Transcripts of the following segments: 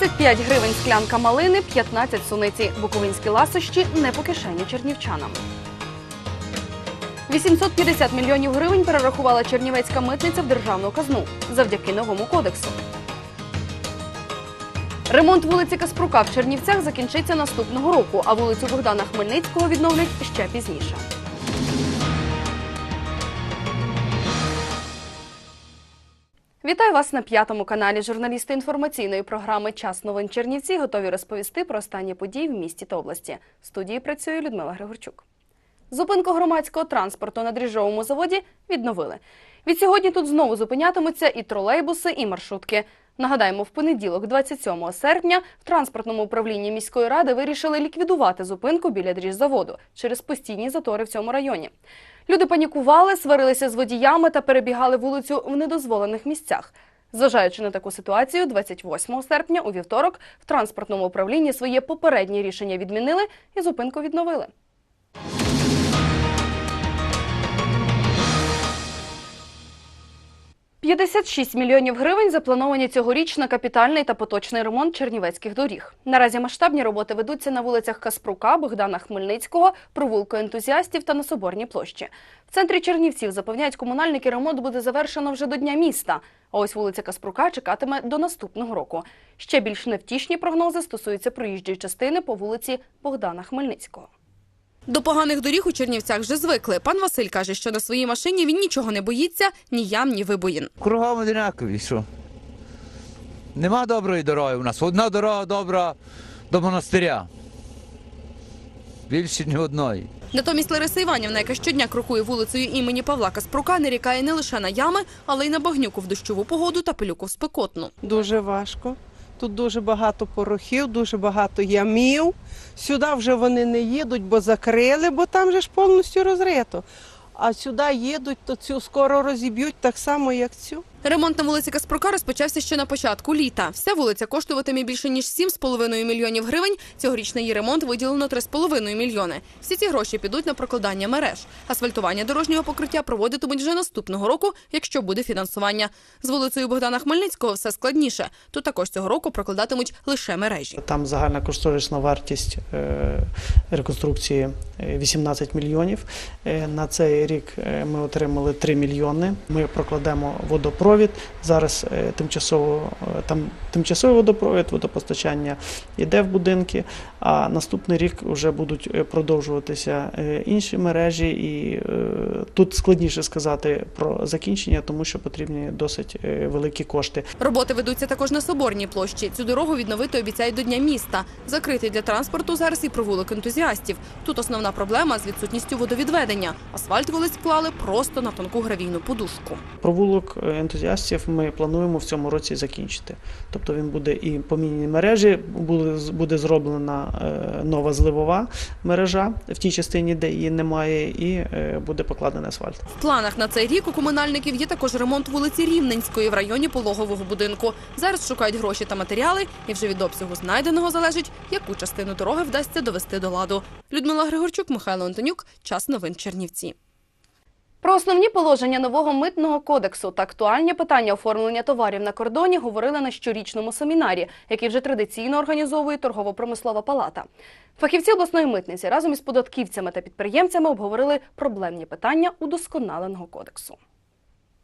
25 гривень склянка малини, 15 суниці. Буковинські ласощі не по кишені чернівчанам. 850 мільйонів гривень перерахувала чернівецька митниця в державну казну завдяки новому кодексу. Ремонт вулиці Каспрука в Чернівцях закінчиться наступного року, а вулицю Богдана Хмельницького відновлять ще пізніше. Вітаю вас на п'ятому каналі. Журналісти інформаційної програми Час новин Чернівці готові розповісти про останні події в місті та області. В студії працює Людмила Григорчук. Зупинку громадського транспорту на дріжджовому заводі відновили. Від сьогодні тут знову зупинятимуться і тролейбуси, і маршрутки. Нагадаємо, в понеділок, 27 серпня, в транспортному управлінні міської ради вирішили ліквідувати зупинку біля дріжзаводу через постійні затори в цьому районі. Люди панікували, сварилися з водіями та перебігали вулицю в недозволених місцях. Зважаючи на таку ситуацію, 28 серпня у вівторок в транспортному управлінні своє попереднє рішення відмінили і зупинку відновили. «56 мільйонів гривень заплановані цьогоріч на капітальний та поточний ремонт чернівецьких доріг. Наразі масштабні роботи ведуться на вулицях Каспрука, Богдана Хмельницького, провулку ентузіастів та на Соборній площі. В центрі Чернівців запевняють комунальники, ремонт буде завершено вже до Дня міста. А ось вулиця Каспрука чекатиме до наступного року. Ще більш невтішні прогнози стосуються проїжджої частини по вулиці Богдана Хмельницького. До поганих доріг у Чернівцях вже звикли. Пан Василь каже, що на своїй машині він нічого не боїться, ні ям, ні вибоїн. Кругом одинакові, що? Нема доброї дороги у нас. Одна дорога добра до монастиря. Більше ні одної. Натомість Лариса Іванівна, яка щодня крокує вулицею імені Павла Каспрука, нарікає не лише на ями, але й на багнюку в дощову погоду та пилюку в спекотну. Дуже важко. Тут дуже багато порохів, дуже багато ямів. Сюди вже вони не їдуть, бо закрили, бо там же ж повністю розрито. А сюди їдуть, то цю скоро розіб'ють так само, як цю. Ремонт на вулиці Каспрука розпочався ще на початку літа. Вся вулиця коштуватиме більше ніж 7,5 мільйонів гривень. Цьогоріч на її ремонт виділено 3,5 мільйони. Всі ці гроші підуть на прокладання мереж. Асфальтування дорожнього покриття проводитимуть вже наступного року, якщо буде фінансування. З вулицею Богдана Хмельницького все складніше. Тут також цього року прокладатимуть лише мережі. Там загальна кошторисна вартість е, реконструкції е, 18 мільйонів. Е, На цей рік е, ми отримали 3 мільйони. Ми прокладемо водопровід. Зараз е, тимчасово е, там тимчасовий водопровід, водопостачання йде в будинки. А наступний рік вже будуть е, продовжуватися інші мережі, і тут складніше сказати про закінчення, тому що потрібні досить великі кошти. Роботи ведуться також на Соборній площі. Цю дорогу відновити обіцяють до Дня міста. Закритий для транспорту зараз і провулок ентузіастів. Тут основна проблема з відсутністю водовідведення. Асфальт вулиць клали просто на тонку гравійну подушку. Провулок е, ентузіастів ми плануємо в цьому році закінчити. Тобто він буде і помінені мережі, буде, буде зроблена е, нова зливова мережа в тій частині, де її немає, і е, буде покладений асфальт. В планах на цей рік у комунальників є також ремонт вулиці Рівненської в районі пологового будинку. Зараз шукають гроші та матеріали, і вже від обсягу знайденого залежить, яку частину дороги вдасться довести до ладу. Людмила Григорчук, Михайло Антонюк. Час новин Чернівці. Про основні положення нового митного кодексу та актуальні питання оформлення товарів на кордоні говорили на щорічному семінарі, який вже традиційно організовує торгово-промислова палата. Фахівці обласної митниці разом із податківцями та підприємцями обговорили проблемні питання удосконаленого кодексу.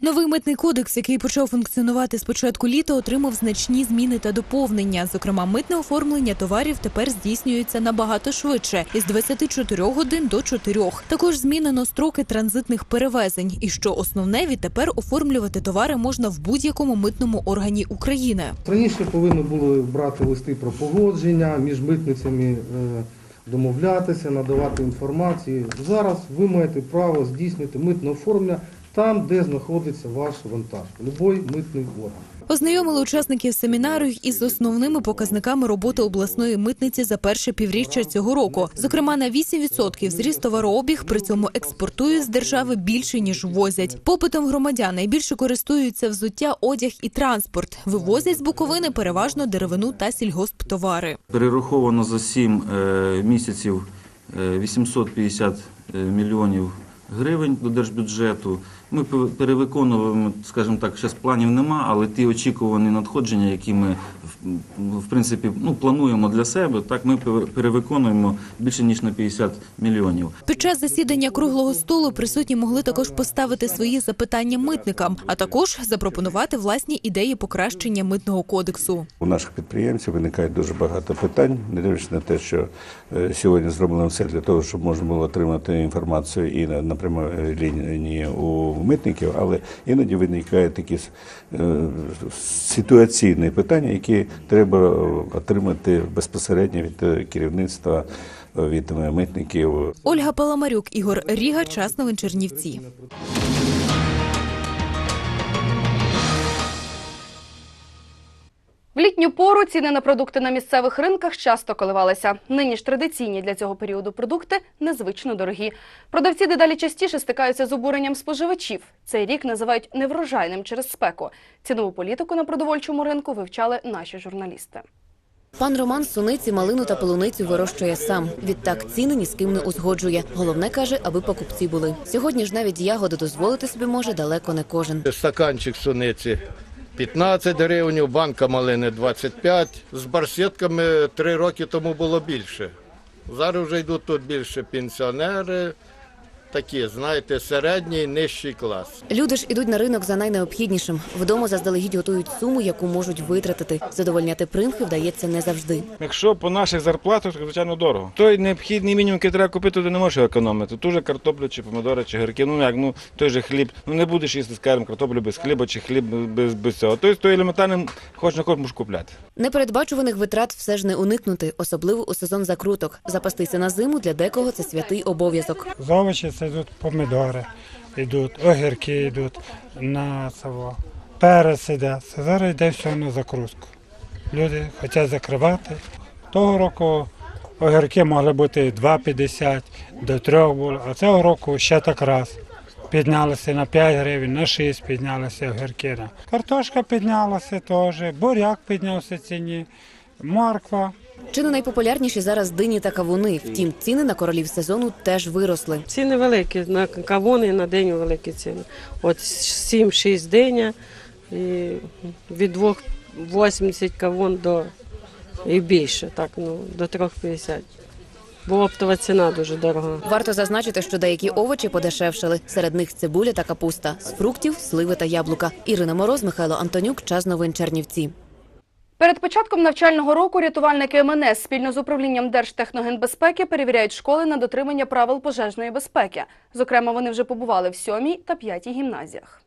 Новий митний кодекс, який почав функціонувати з початку літа, отримав значні зміни та доповнення. Зокрема, митне оформлення товарів тепер здійснюється набагато швидше із 24 годин до 4. Також змінено строки транзитних перевезень. І що основне, відтепер оформлювати товари можна в будь-якому митному органі України. Раніше повинні були брати листи про погодження між митницями, е, домовлятися, надавати інформацію. Зараз ви маєте право здійснити митне оформлення там, де знаходиться ваш вантаж, будь-який митний орган. Ознайомили учасників семінару із основними показниками роботи обласної митниці за перше півріччя цього року. Зокрема, на 8% зріс товарообіг, при цьому експортують з держави більше ніж ввозять. Попитом громадян найбільше користуються взуття, одяг і транспорт. Вивозять з Буковини переважно деревину та сільгосптовари. Перераховано за 7 місяців е, 850 мільйонів гривень до держбюджету. Ми пе- перевиконуємо, скажімо так, зараз планів нема, але ті очікувані надходження, які ми в- принципі ну, плануємо для себе, так ми пе- перевиконуємо більше ніж на 50 мільйонів. Під час засідання круглого столу присутні могли також поставити свої запитання митникам, а також запропонувати власні ідеї покращення митного кодексу. У наших підприємців виникає дуже багато питань, не дивлячись на те, що е, сьогодні зроблено все для того, щоб можна було отримати інформацію і на, на прямій лінії у митників, але іноді виникають такі е, ситуаційні питання, які треба отримати безпосередньо від е, керівництва, е, від митників. Ольга Паламарюк, Ігор Ріга, час новин Чернівці. В літню пору ціни на продукти на місцевих ринках часто коливалися. Нині ж традиційні для цього періоду продукти незвично дорогі. Продавці дедалі частіше стикаються з обуренням споживачів. Цей рік називають неврожайним через спеку. Цінову політику на продовольчому ринку вивчали наші журналісти. Пан Роман суниці, малину та полуницю вирощує сам. Відтак ціни ні з ким не узгоджує. Головне каже, аби покупці були. Сьогодні ж навіть ягоди дозволити собі може далеко не кожен. Стаканчик суниці 15 гривень, банка малини 25. З барсетками три роки тому було більше. Зараз вже йдуть тут більше пенсіонери, такі, знаєте, середній, нижчий клас. Люди ж ідуть на ринок за найнеобхіднішим. Вдома заздалегідь готують суму, яку можуть витратити. Задовольняти примхи вдається не завжди. Якщо по наших зарплатах, то звичайно дорого. Той необхідний мінімум, який треба купити, ти не можеш його економити. Ту же картоплю, чи помидори, чи гірки. Ну як, ну той же хліб. Ну не будеш їсти, скажімо, картоплю без хліба, чи хліб без, без цього. Тобто той елементарним хоч не хоч можеш купляти. Непередбачуваних витрат все ж не уникнути, особливо у сезон закруток. Запастися на зиму для декого це святий обов'язок. З це йдуть помідори, йдуть огірки, йдуть на цього. Перець йде. Зараз йде все на закрутку. Люди хочуть закривати. Того року огірки могли бути 2,50 до 3 було, а цього року ще так раз. Піднялися на 5 гривень, на 6 піднялися огірки. Картошка піднялася теж, буряк піднявся ціні, морква. Чи не найпопулярніші зараз дині та кавуни. Втім, ціни на королів сезону теж виросли. Ціни великі, на кавуни на день великі ціни. От 7-6 диня і від 2,80 кавун до і більше, так, ну, до 3,50. Бо оптова ціна дуже дорога. Варто зазначити, що деякі овочі подешевшали. Серед них цибуля та капуста, з фруктів, сливи та яблука. Ірина Мороз, Михайло Антонюк. Час новин Чернівці. Перед початком навчального року рятувальники МНС спільно з управлінням Держтехногенбезпеки перевіряють школи на дотримання правил пожежної безпеки. Зокрема, вони вже побували в сьомій та п'ятій гімназіях.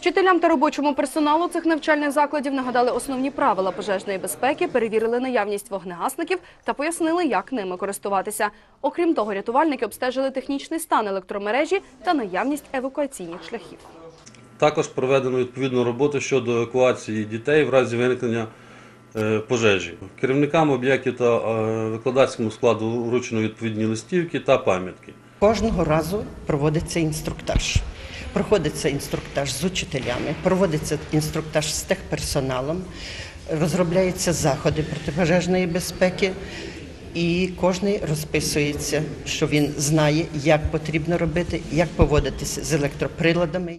Вчителям та робочому персоналу цих навчальних закладів нагадали основні правила пожежної безпеки, перевірили наявність вогнегасників та пояснили, як ними користуватися. Окрім того, рятувальники обстежили технічний стан електромережі та наявність евакуаційних шляхів. Також проведено відповідну роботу щодо евакуації дітей в разі виникнення пожежі. Керівникам об'єктів та е, викладацькому складу вручено відповідні листівки та пам'ятки. Кожного разу проводиться інструктаж. Проходиться інструктаж з учителями, проводиться інструктаж з техперсоналом, розробляються заходи протипожежної безпеки, і кожен розписується, що він знає, як потрібно робити, як поводитися з електроприладами.